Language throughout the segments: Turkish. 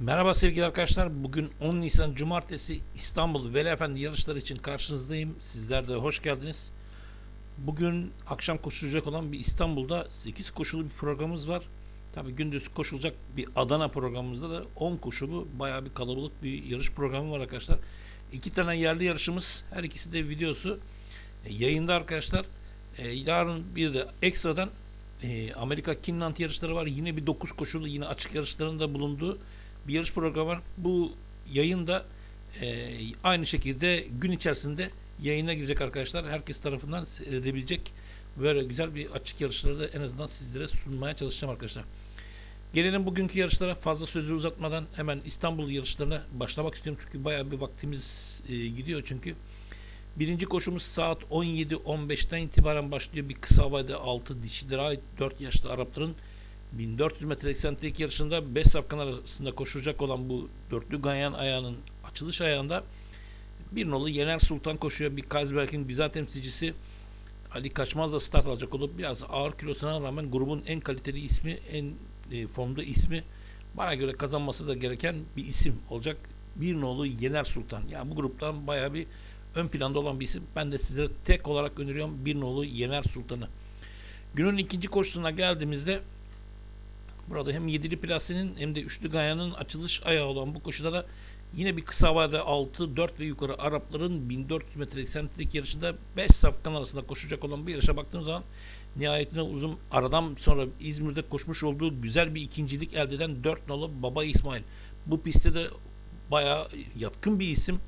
Merhaba sevgili arkadaşlar. Bugün 10 Nisan Cumartesi İstanbul Veli Efendi yarışları için karşınızdayım. Sizler de hoş geldiniz. Bugün akşam koşulacak olan bir İstanbul'da 8 koşulu bir programımız var. Tabii gündüz koşulacak bir Adana programımızda da 10 koşulu bayağı bir kalabalık bir yarış programı var arkadaşlar. İki tane yerli yarışımız. Her ikisi de videosu e, yayında arkadaşlar. E, yarın bir de ekstradan e, Amerika Kinland yarışları var. Yine bir 9 koşulu yine açık yarışların da bulunduğu bir yarış programı var. Bu yayında e, aynı şekilde gün içerisinde yayına girecek arkadaşlar. Herkes tarafından seyredebilecek böyle güzel bir açık yarışları da en azından sizlere sunmaya çalışacağım arkadaşlar. Gelelim bugünkü yarışlara fazla sözü uzatmadan hemen İstanbul yarışlarına başlamak istiyorum. Çünkü bayağı bir vaktimiz e, gidiyor çünkü. Birinci koşumuz saat 17.15'ten itibaren başlıyor. Bir kısa havada 6 dişilere ait 4 yaşlı Arapların 1400 metre eksentrik yarışında 5 safkan arasında koşacak olan bu dörtlü ganyan ayağının açılış ayağında bir nolu Yener Sultan koşuyor. Bir Kaysberg'in bizzat temsilcisi Ali Kaçmaz'la start alacak olup biraz ağır kilosuna rağmen grubun en kaliteli ismi, en e, formda ismi bana göre kazanması da gereken bir isim olacak. Bir nolu Yener Sultan. Yani bu gruptan bayağı bir ön planda olan bir isim. Ben de sizlere tek olarak öneriyorum bir nolu Yener Sultan'ı. Günün ikinci koşusuna geldiğimizde Burada hem yedili plasinin hem de üçlü gayanın açılış ayağı olan bu koşuda da yine bir kısa havada 6, 4 ve yukarı Arapların 1400 metre eksentrik yarışında 5 safkan arasında koşacak olan bu yarışa baktığımız zaman nihayetinde uzun aradan sonra İzmir'de koşmuş olduğu güzel bir ikincilik elde eden 4 nolu Baba İsmail. Bu pistte de bayağı yatkın bir isim.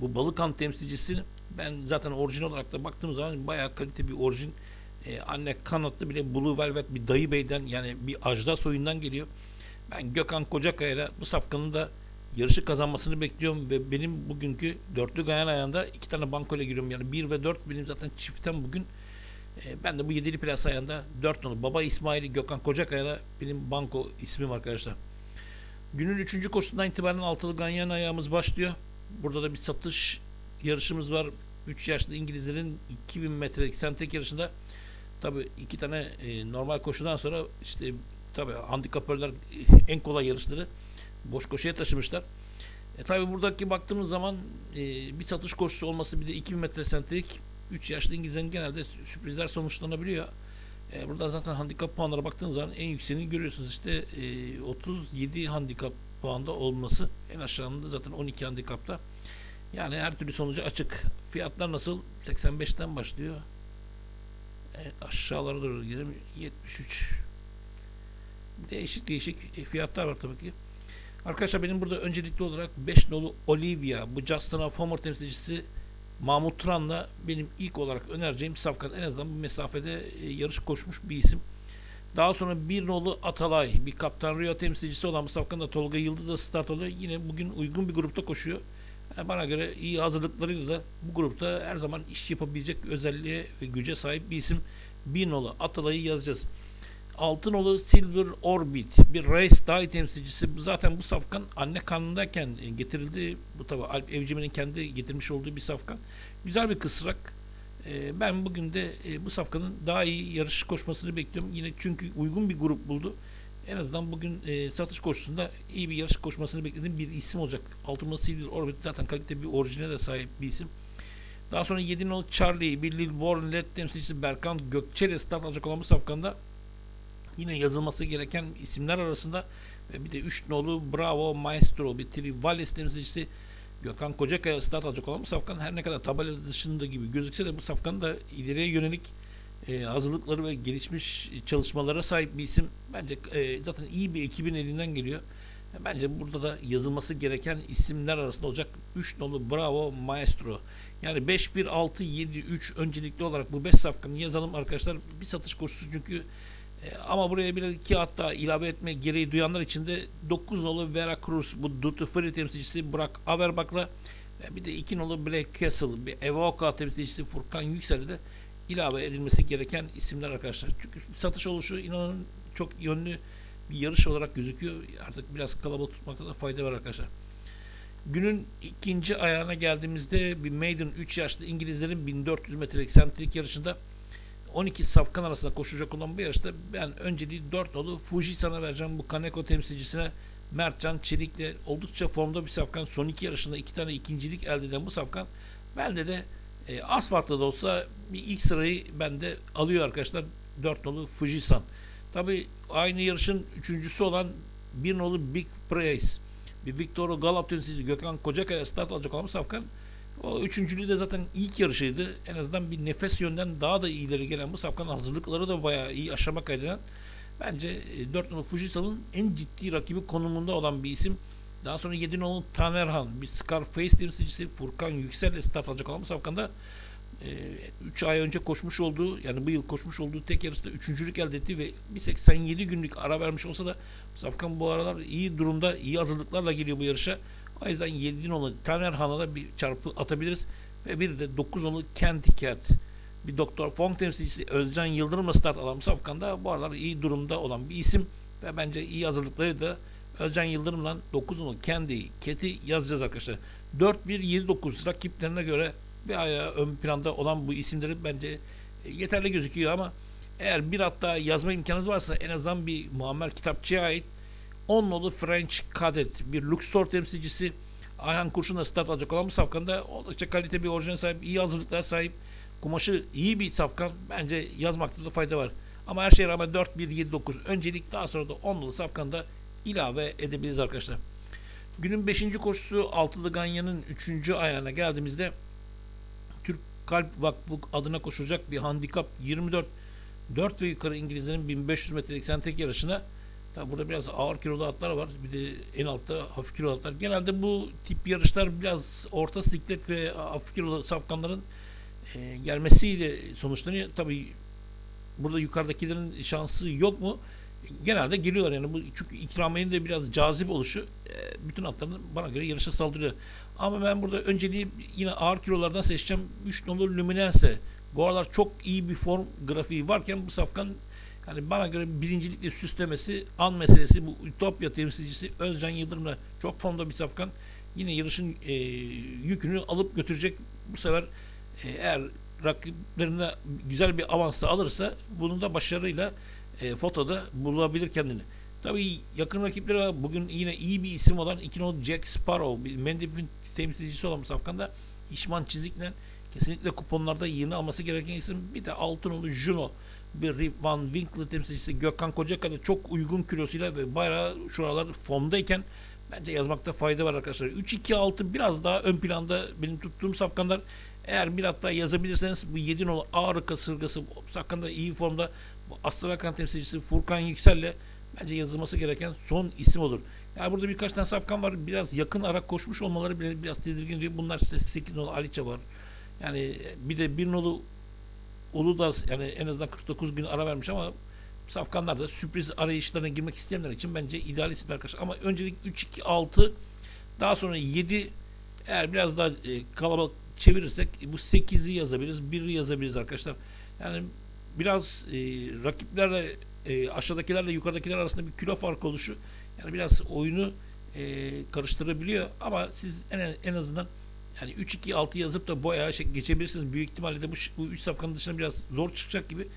Bu Balıkan temsilcisi ben zaten orijinal olarak da baktığım zaman bayağı kalite bir orijin ee, anne kanatlı bile Blue Velvet bir dayı beyden yani bir ajda soyundan geliyor. Ben Gökhan Kocakaya'yla bu safkanın da yarışı kazanmasını bekliyorum ve benim bugünkü dörtlü gayan ayağında iki tane banko ile giriyorum. Yani 1 ve 4 benim zaten çiftten bugün. Ee, ben de bu yedili plas ayağında 4 nolu. Baba İsmail Gökhan Kocakaya'da benim banko ismim arkadaşlar. Günün 3. koşusundan itibaren altılı ganyan ayağımız başlıyor. Burada da bir satış yarışımız var. 3 yaşlı İngilizlerin 2000 metrelik sentek yarışında Tabi iki tane e, normal koşudan sonra işte tabi handikapörler en kolay yarışları boş koşuya taşımışlar. E, tabi buradaki baktığımız zaman e, bir satış koşusu olması bir de 2000 metre sentrik 3 yaşlı İngilizlerin genelde sürprizler sonuçlanabiliyor. E, burada zaten handikap puanlara baktığınız zaman en yükseğini görüyorsunuz. İşte e, 37 handikap puanda olması en aşağında zaten 12 handikapta. Yani her türlü sonucu açık. Fiyatlar nasıl? 85'ten başlıyor. Evet, aşağılara doğru gidelim. 73. Değişik değişik fiyatlar var tabii ki. Arkadaşlar benim burada öncelikli olarak 5 nolu Olivia, bu Justin Homer temsilcisi Mahmut Turan'la benim ilk olarak önereceğim safkan en azından bu mesafede e, yarış koşmuş bir isim. Daha sonra bir nolu Atalay, bir Kaptan Rio temsilcisi olan bu safkan da Tolga Yıldız'la start oluyor. Yine bugün uygun bir grupta koşuyor. Yani bana göre iyi hazırlıklarıyla da bu grupta her zaman iş yapabilecek özelliğe ve güce sahip bir isim. Bir nolu Atalay'ı yazacağız. Altınolu Silver Orbit bir race die temsilcisi. Zaten bu safkan anne karnındayken getirildi. Bu tabi Alp Evcim'in kendi getirmiş olduğu bir safkan. Güzel bir kısrak. Ee, ben bugün de e, bu safkanın daha iyi yarış koşmasını bekliyorum. Yine çünkü uygun bir grup buldu en azından bugün e, satış koşusunda iyi bir yarış koşmasını beklediğim bir isim olacak. Ultimate Silver Orbit zaten kalite bir orijine de sahip bir isim. Daha sonra 7 nolu Charlie, bir Lil Warren Led temsilcisi Berkan Gökçer'e start alacak olan bu safkanda yine yazılması gereken isimler arasında ve bir de 3 nolu Bravo Maestro, bir Trivalis temsilcisi Gökhan Kocakaya start alacak olan bu safkan her ne kadar tabela dışında gibi gözükse de bu safkanın da ileriye yönelik e, hazırlıkları ve gelişmiş çalışmalara sahip bir isim. Bence e, zaten iyi bir ekibin elinden geliyor. E, bence burada da yazılması gereken isimler arasında olacak 3 nolu Bravo Maestro. Yani 5-1-6-7-3 öncelikli olarak bu 5 safkanı yazalım arkadaşlar. Bir satış koşusu çünkü e, ama buraya bir iki hatta ilave etme gereği duyanlar için de 9 nolu Veracruz bu Duty Free temsilcisi Burak Averbak'la e, bir de 2 nolu Black Castle bir Evoca temsilcisi Furkan Yüksel'de de ilave edilmesi gereken isimler arkadaşlar. Çünkü satış oluşu inanın çok yönlü bir yarış olarak gözüküyor. Artık biraz kalabalık tutmakta da fayda var arkadaşlar. Günün ikinci ayağına geldiğimizde bir maiden 3 yaşlı İngilizlerin 1400 metrelik sentrik yarışında 12 safkan arasında koşacak olan bu yarışta ben önceliği 4 nolu Fuji sana vereceğim bu Kaneko temsilcisine Mertcan Çelik'le oldukça formda bir safkan. Son iki yarışında iki tane ikincilik elde eden bu safkan. Bende de e, asfaltta da olsa bir ilk sırayı bende alıyor arkadaşlar. 4 nolu Fujisan. Tabi aynı yarışın üçüncüsü olan bir nolu Big Prize. Bir Victor Galap temsilcisi Gökhan Kocakaya start alacak olan safkan. O üçüncülüğü de zaten ilk yarışıydı. En azından bir nefes yönden daha da ileri gelen bu safkanın hazırlıkları da bayağı iyi aşama kaydeden. Bence e, 4 numaralı Fujisan'ın en ciddi rakibi konumunda olan bir isim. Daha sonra 7 numaralı Tanerhan, bir Scarface temsilcisi Furkan Yüksel start alacak olan bu safkanda 3 ay önce koşmuş olduğu yani bu yıl koşmuş olduğu tek yarışta üçüncülük elde etti ve bir 87 günlük ara vermiş olsa da Safkan bu aralar iyi durumda, iyi hazırlıklarla geliyor bu yarışa. O yüzden 7 nolu Taner Han'a da bir çarpı atabiliriz. Ve bir de 9 nolu Kent Cat. Bir Doktor Fong temsilcisi Özcan Yıldırım'la start alan Safkan'da bu aralar iyi durumda olan bir isim. Ve bence iyi hazırlıkları da Özcan Yıldırım'la 9 nolu Kendi Cat'i yazacağız arkadaşlar. 4-1-7-9 rakiplerine göre bir ayağı ön planda olan bu isimleri bence e, yeterli gözüküyor ama eğer bir hatta yazma imkanınız varsa en azından bir Muammer Kitapçı'ya ait 10 nolu French Cadet bir Luxor temsilcisi Ayhan Kurşun'la start alacak olan bu safkanda oldukça kalite bir orijinal sahip, iyi hazırlıklar sahip, kumaşı iyi bir safkan. Bence yazmakta da fayda var. Ama her şeye rağmen 4, 1, 7, 9 öncelik daha sonra da 10 nolu safkanda ilave edebiliriz arkadaşlar. Günün 5. koşusu Altılı Ganyan'ın 3. ayağına geldiğimizde Türk Kalp Vakfı adına koşulacak bir handikap 24 4 ve yukarı İngilizlerin 1500 metrelik sentek yarışına Tabi burada biraz ağır kilolu atlar var. Bir de en altta hafif kilolu atlar. Genelde bu tip yarışlar biraz orta siklet ve hafif kilolu safkanların e, gelmesiyle sonuçlanıyor. Tabi burada yukarıdakilerin şansı yok mu? Genelde geliyorlar yani bu çünkü ikramiyenin de biraz cazip oluşu e, bütün atların bana göre yarışa saldırıyor. Ama ben burada önceliği yine ağır kilolardan seçeceğim. 3 numaralı Luminense. Bu aralar çok iyi bir form grafiği varken bu safkan yani bana göre birincilikle süslemesi an meselesi bu Ütopya temsilcisi Özcan Yıldırım'la çok formda bir safkan. Yine yarışın e, yükünü alıp götürecek. Bu sefer e, eğer rakiplerine güzel bir avansı alırsa bunu da başarıyla e, fotoda bulabilir kendini. Tabii yakın rakipleri var. Bugün yine iyi bir isim olan 2 Jack Sparrow, Mendip'in temsilcisi olan Safkan'da İşman Çizik'le kesinlikle kuponlarda yeni alması gereken isim. Bir de Altınoğlu Juno bir Rip Van Winkler temsilcisi Gökhan Kocakaya çok uygun kilosuyla ve bayağı şuralar formdayken bence yazmakta fayda var arkadaşlar. 3-2-6 biraz daha ön planda benim tuttuğum safkanlar. Eğer bir hatta yazabilirseniz bu 7 nolu ağrı kasırgası safkanda iyi formda bu Astrakan temsilcisi Furkan Yüksel'le bence yazılması gereken son isim olur. Yani burada birkaç tane safkan var. Biraz yakın ara koşmuş olmaları bile biraz tedirgin ediyor. Bunlar işte 8 nolu Aliçe var. Yani bir de bir nolu Uludağ yani en azından 49 gün ara vermiş ama safkanlar da sürpriz arayışlarına girmek isteyenler için bence ideal isim arkadaşlar. Ama öncelik 3-2-6 daha sonra 7 eğer biraz daha e, kalabalık çevirirsek bu 8'i yazabiliriz, 1'i yazabiliriz arkadaşlar. Yani biraz e, rakiplerle e, aşağıdakilerle yukarıdakiler arasında bir kilo farkı oluşu yani biraz oyunu e, karıştırabiliyor ama siz en, en azından yani 3-2-6 yazıp da bu ayağa şey geçebilirsiniz. Büyük ihtimalle de bu, bu 3 safkanın dışında biraz zor çıkacak gibi.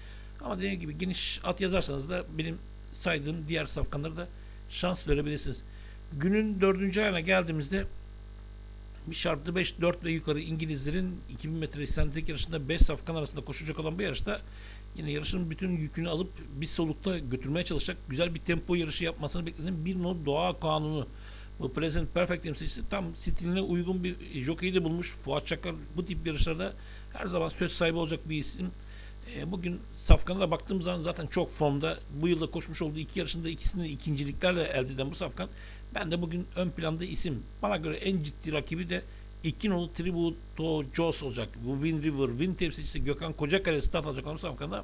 Ama dediğim gibi geniş at yazarsanız da benim saydığım diğer safkanlara da şans verebilirsiniz. Günün dördüncü ayına geldiğimizde bir şartlı 5, 4 ve yukarı İngilizlerin 2000 metre sentetik yarışında 5 safkan arasında koşacak olan bir yarışta yine yarışın bütün yükünü alıp bir solukta götürmeye çalışacak güzel bir tempo yarışı yapmasını beklediğim bir not doğa kanunu bu Present Perfect temsilcisi tam stiline uygun bir jockey'i de bulmuş. Fuat Çakar bu tip yarışlarda her zaman söz sahibi olacak bir isim. E, bugün Safkan'a da baktığım zaman zaten çok formda. Bu yılda koşmuş olduğu iki yarışında ikisini ikinciliklerle elde eden bu Safkan. Ben de bugün ön planda isim. Bana göre en ciddi rakibi de iki nolu Tributo Joss olacak. Bu Win River, Win temsilcisi Gökhan Kocakale start alacak olan Safkan'da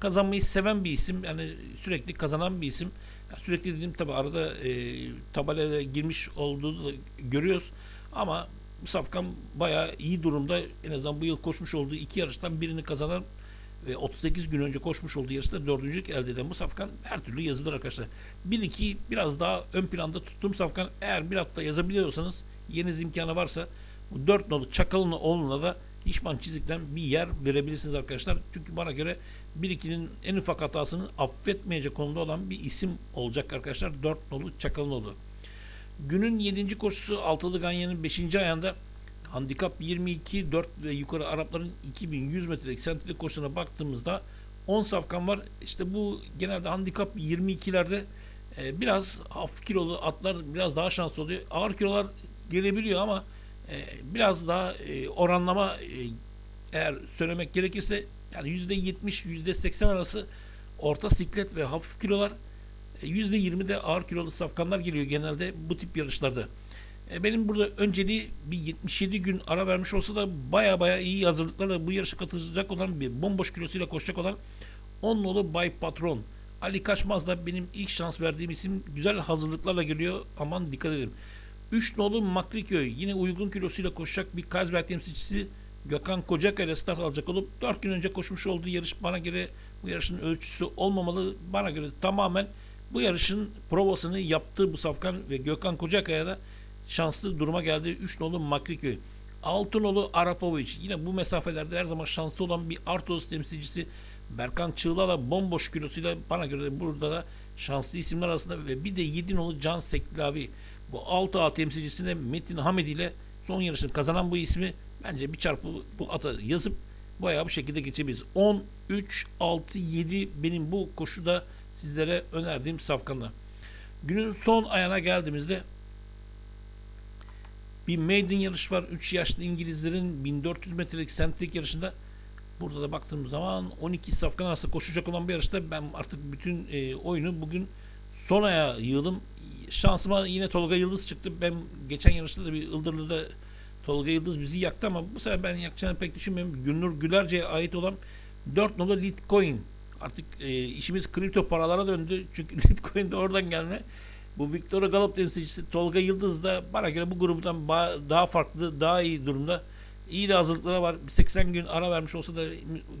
kazanmayı seven bir isim. Yani sürekli kazanan bir isim. Yani sürekli dediğim tabi arada e, tabelaya girmiş olduğunu da görüyoruz. Ama Safkan bayağı iyi durumda. En azından bu yıl koşmuş olduğu iki yarıştan birini kazanan ve 38 gün önce koşmuş olduğu yarışta dördüncülük elde eden bu Safkan her türlü yazılır arkadaşlar. 1-2 biraz daha ön planda tuttuğum Safkan eğer bir hafta yazabiliyorsanız yeniz imkanı varsa bu 4 nolu Çakal'ın oğluna da İşman çizikten bir yer verebilirsiniz arkadaşlar. Çünkü bana göre 1-2'nin en ufak hatasını affetmeyecek konuda olan bir isim olacak arkadaşlar. 4 nolu Çakal'ın oğlu. Günün 7. koşusu Altılı Ganyan'ın 5. ayağında handikap 22 4 ve yukarı Arapların 2100 metrelik sentrik koşusuna baktığımızda 10 safkan var. İşte bu genelde handikap 22'lerde e, biraz hafif kilolu atlar biraz daha şanslı oluyor. Ağır kilolar gelebiliyor ama biraz daha e, oranlama e, eğer söylemek gerekirse yani %70 %80 arası orta siklet ve hafif kilolar e, %20 de ağır kilolu safkanlar geliyor genelde bu tip yarışlarda. E, Benim burada önceliği bir 77 gün ara vermiş olsa da baya baya iyi hazırlıklarla bu yarışa katılacak olan bir bomboş kilosuyla koşacak olan 10 nolu Bay Patron. Ali Kaçmaz da benim ilk şans verdiğim isim güzel hazırlıklarla geliyor. Aman dikkat edin. 3 nolu Makriköy yine uygun kilosuyla koşacak bir Kazberg temsilcisi Gökhan Kocakaya start alacak olup 4 gün önce koşmuş olduğu yarış bana göre bu yarışın ölçüsü olmamalı. Bana göre tamamen bu yarışın provasını yaptığı bu safkan ve Gökhan Kocakaya da şanslı duruma geldi. 3 nolu Makriköy. 6 nolu Arapovic. Yine bu mesafelerde her zaman şanslı olan bir Artos temsilcisi Berkan Çığla'la bomboş kilosuyla bana göre burada da şanslı isimler arasında ve bir de 7 nolu Can Seklavi. Bu 6A temsilcisine Metin Hamedi ile son yarışını kazanan bu ismi bence bir çarpı bu ata yazıp bayağı bu şekilde geçebiliriz. 10, 3, 6, 7 benim bu koşuda sizlere önerdiğim safkanlar. Günün son ayağına geldiğimizde bir maiden yarış var. 3 yaşlı İngilizlerin 1400 metrelik sentrik yarışında burada da baktığım zaman 12 safkan arasında koşacak olan bir yarışta ben artık bütün e, oyunu bugün son ayağa yığdım. Şansıma yine Tolga Yıldız çıktı. Ben geçen yarışta da bir Ildırlı'da Tolga Yıldız bizi yaktı ama bu sefer ben yakacağını pek düşünmüyorum. Gülnur Gülerce'ye ait olan 4 nolu Litecoin. Artık e, işimiz kripto paralara döndü. Çünkü Litecoin de oradan gelme. Bu Victoria Galop temsilcisi Tolga Yıldız da bana göre bu gruptan daha farklı, daha iyi durumda. İyi de hazırlıkları var. 80 gün ara vermiş olsa da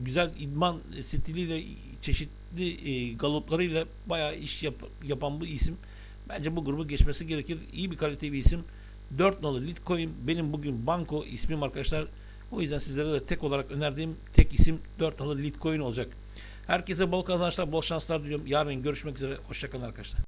güzel idman stiliyle, çeşitli e, galoplarıyla bayağı iş yap- yapan bu isim. Bence bu grubu geçmesi gerekir. İyi bir kaliteli bir isim. 4 nolu Litecoin benim bugün banko ismim arkadaşlar. O yüzden sizlere de tek olarak önerdiğim tek isim 4 nolu Litecoin olacak. Herkese bol kazançlar, bol şanslar diliyorum. Yarın görüşmek üzere. Hoşçakalın arkadaşlar.